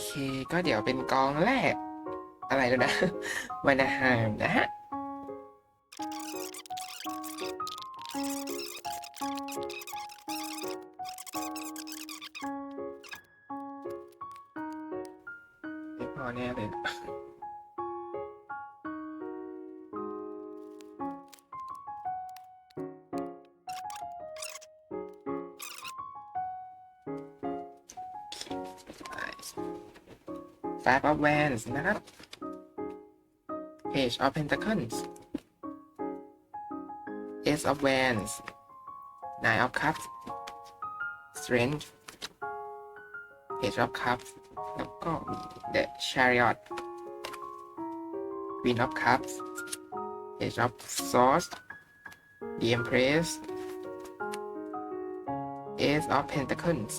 เค ก็เดี๋ยวเป็นกองแรก อะไรแล้วนะวานาฮามนะฮะพอแน่เลย Five of Wands นะครับ Page of Pentacles Ace of Wands Nine of Cups Strength Page of Cups แล้วก็ The Chariot Queen of Cups Page of Swords The Empress Ace of Pentacles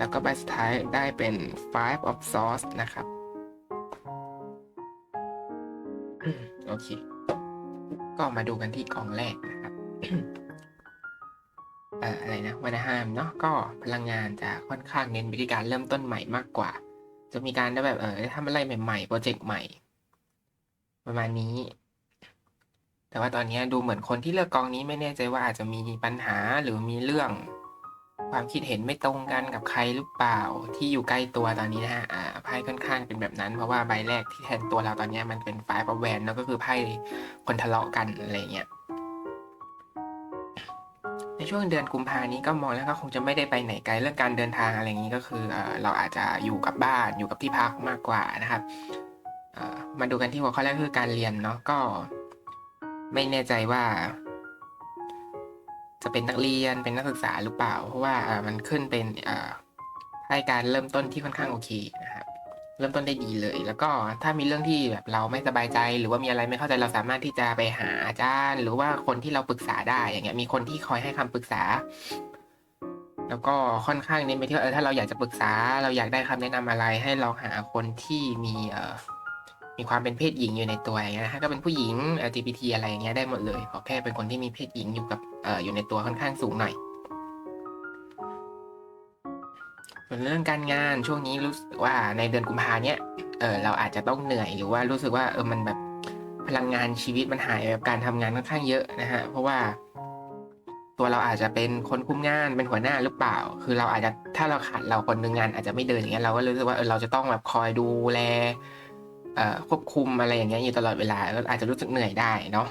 แล้วก็ใบสุดท้ายได้เป็น five of swords นะครับ โอเค ก็มาดูกันที่กองแรกนะครับเอ่ออะไรนะวันห้ามเนาะก็พลังงานจะค่อนข้างเน้นวิธีการเริ่มต้นใหม่มากกว่า จะมีการได้แบบเออทำอะไรใหม่ๆโปรเจกต์ใหม่ ประมาณนี้ แต่ว่าตอนนี้ดูเหมือนคนที่เลือกกองนี้ไม่แน่ใจว่าอาจจะมีปัญหาหรือมีเรื่อง ความคิดเห็นไม่ตรงกันกับใครหรือเปล่าที่อยู่ใกล้ตัวตอนนี้นะฮะอ่าไพ่ค่อนข้างเป็นแบบนั้น เพราะว่าใบแรกที่แทนตัวเราตอนนี้มันเป็นไฟประแวนแล้วก็คือไพ่คนทะเลาะกันอะไรเงี้ยในช่วงเดือนกุมภานี้ก็มองแล้วก็คงจะไม่ได้ไปไหนไกลเรื่องการเดินทางอะไรอย่างนี้ก็คือเอเราอาจจะอยู่กับบ้านอยู่กับที่พักมากกว่านะครับมาดูกันที่หัวข้อแรกคือการเรียนเนาะก็ไม่แน่ใจว่า จะเป็นนักเรียนเป็นนักศึกษาหรือเปล่า เพราะว่ามันขึ้นเป็นให้การเริ่มต้นที่ค่อนข้างโอเคนะครับเริ่มต้นได้ดีเลย แล้วก็ถ้ามีเรื่องที่แบบเราไม่สบายใจ หรือว่ามีอะไรไม่เข้าใจเราสามารถที่จะไปหาอาจารย์ หรือว่าคนที่เราปรึกษาได้อย่างเงี้ยมีคนที่คอยให้คำปรึกษา แล้วก็ค่อนข้างเน้นไปที่เออถ้าเราอยากจะปรึกษา เราอยากได้คำแนะนำอะไรให้เราหาคนที่มีเออ มีความเป็นเพศหญิงอยู่ในตัวอย่างเงี้ยนะฮะก็เป็นผู้หญิง LGBT อะไรอย่างเงี้ยได้หมดเลยขอแค่เป็นคนที่มีเพศหญิงอยู่กับเอ่ออยู่ในตัวค่อนข้างสูงหน่อยส่วนเรื่องการงานช่วงนี้รู้สึกว่าในเดือนกุมภาเนี้ยเออเราอาจจะต้องเหนื่อยหรือว่ารู้สึกว่าเออมันแบบพลังงานชีวิตมันหายแบบการทำงานค่อนข้างเยอะนะฮะเพราะว่าตัวเราอาจจะเป็นคนคุมงานเป็นหัวหน้าหรือเปล่า คือเราอาจจะถ้าเราขาดเราคนหนึ่งงานอาจจะไม่เดินอย่างเงี้ยเราก็รู้สึกว่าเออเราจะต้องแบบคอยดูแล ควบคุมอะไรอย่างเงี้ยอยู่ตลอดเวลาก็อาจจะรู้สึกเหนื่อยได้เนาะ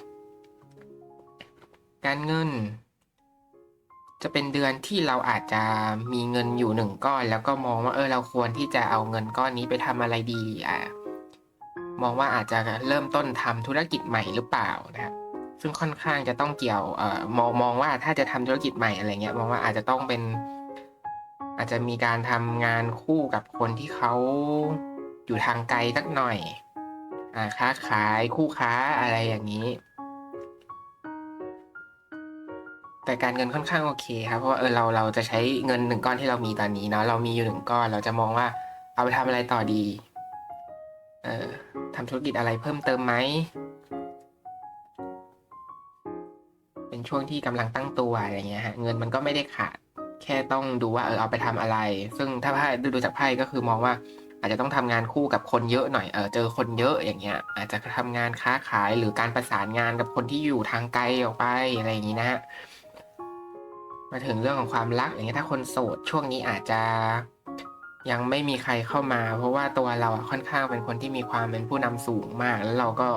การเงิน จะเป็นเดือนที่เราอาจจะมีเงินอยู่หนึ่งก้อน แล้วก็มองว่าเออเราควรที่จะเอาเงินก้อนนี้ไปทำอะไรดีอะมองว่าอาจจะเริ่มต้นทำธุรกิจใหม่หรือเปล่านะครับซึ่งค่อนข้างจะต้องเกี่ยวเอ่อมองมองว่าถ้าจะทำธุรกิจใหม่อะไรเงี้ยมองว่าอาจจะต้องเป็น อาจจะมีการทำงานคู่กับคนที่เขา อยู่ทางไกลสักหน่อยอ่าค้าขายคู่ค้าอะไรอย่างนี้ แต่การเงินค่อนข้างโอเคครับเพราะว่าเออเราเราจะใช้เงินหนึ่งก้อนที่เรามีตอนนี้เนาะเรามีอยู่หนึ่งก้อน เราจะมองว่าเอาไปทำอะไรต่อดี เอ่อทำธุรกิจอะไรเพิ่มเติมไหม เป็นช่วงที่กำลังตั้งตัวอะไรเงี้ยฮะเงินมันก็ไม่ได้ขาดแค่ต้องดูว่าเออเอาไปทำอะไร ซึ่งถ้าไพ่ดูดูจากไพ่ก็คือมองว่า อาจจะต้องทำงานคู่กับคนเยอะหน่อยเออเจอคนเยอะอย่างเงี้ย อาจจะทำงานค้าขายหรือการประสานงานกับคนที่อยู่ทางไกลออกไปอะไรอย่างงี้นะฮะมาถึงเรื่องของความรักอย่างเงี้ยถ้าคนโสดช่วงนี้อาจจะยังไม่มีใครเข้ามา เพราะว่าตัวเราอะค่อนข้างเป็นคนที่มีความเป็นผู้นำสูงมาก แล้วเราก็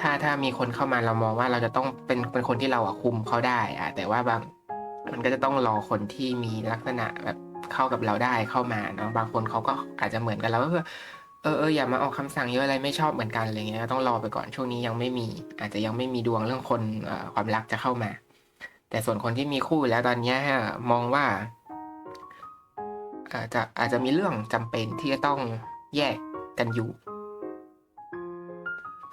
ถ้าถ้ามีคนเข้ามาเรามองว่าเราจะต้องเป็นเป็นคนที่เราอะคุมเขาได้อะแต่ว่าบางมันก็จะต้องรอคนที่มีลักษณะแบบ เข้ากับเราได้เข้ามาเนาะบางคนเขาก็อาจจะเหมือนกันเราก็คือเออเอออย่ามาออกคำสั่งเยอะอะไรไม่ชอบเหมือนกันอะไรเงี้ยต้องรอไปก่อนช่วงนี้ยังไม่มี อาจจะยังไม่มีดวงเรื่องคนความรักจะเข้ามา แต่ส่วนคนที่มีคู่แล้วตอนนี้มองว่าอาจจะอาจจะมีเรื่องจำเป็นที่จะต้องแยกกันอยู่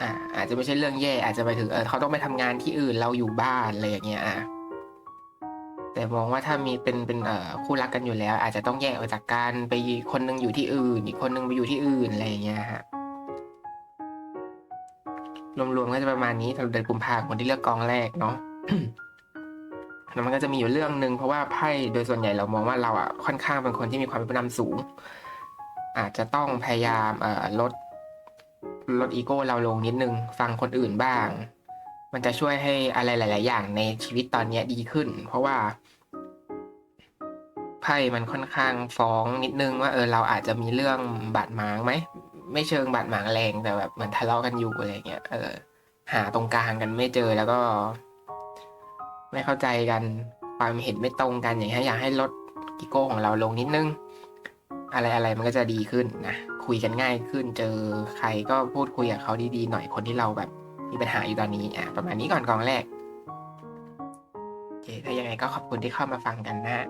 อ่าอาจจะไม่ใช่เรื่องแย่อาจจะไปถึงเออเขาต้องไปทำงานที่อื่นเราอยู่บ้านอะไรอย่างเงี้ยอะ แต่มองว่าถ้ามีเป็นเป็นคู่รักกันอยู่แล้ว อาจจะต้องแยกออกจากกันไปคนหนึงอยู่ที่อื่น อีกคนหนึงไปอยู่ที่อื่นอะไรอย่างเงี้ยฮะรวมๆก็จะประมาณนี้สำหรับเดือนกุมภาพันธ์คนที่เลือกกองแรกเนาะแล้วมันก็จะมีอยู่เรื่องหนึ่งเพราะว่าไพ่โดยส่วนใหญ่เรามองว่าเราอะค่อนข้างเป็นคนที่มีความเป็นผู้นำสูง อาจจะต้องพยายามลดลดอีโก้เราลงนิดนึง ฟังคนอื่นบ้าง มันจะช่วยให้อะไรหลาย ๆ อย่างในชีวิตตอนนี้ดีขึ้น เพราะว่าไพ่มันค่อนข้างฟ้องนิดนึงว่าเออเราอาจจะมีเรื่องบาดหมางไหมไม่เชิงบาดหมางแรงแต่แบบเหมือนทะเลาะกันอยู่อะไรเงี้ยเออ หาตรงกลางกันไม่เจอแล้วก็ ไม่เข้าใจกันความเห็นไม่ตรงกันอย่างเงี้ยอยากให้ลดกิโก้ของเราลงนิดนึง อะไรอะไรมันก็จะดีขึ้นนะคุยกันง่ายขึ้น เจอใครก็พูดคุยกับเขาดีๆหน่อยคนที่เราแบบ มีปัญหาอยู่ตอนนี้อะประมาณนี้ก่อนกองแรกโอเคถ้ายังไงก็ขอบคุณที่เข้ามาฟังกันนะ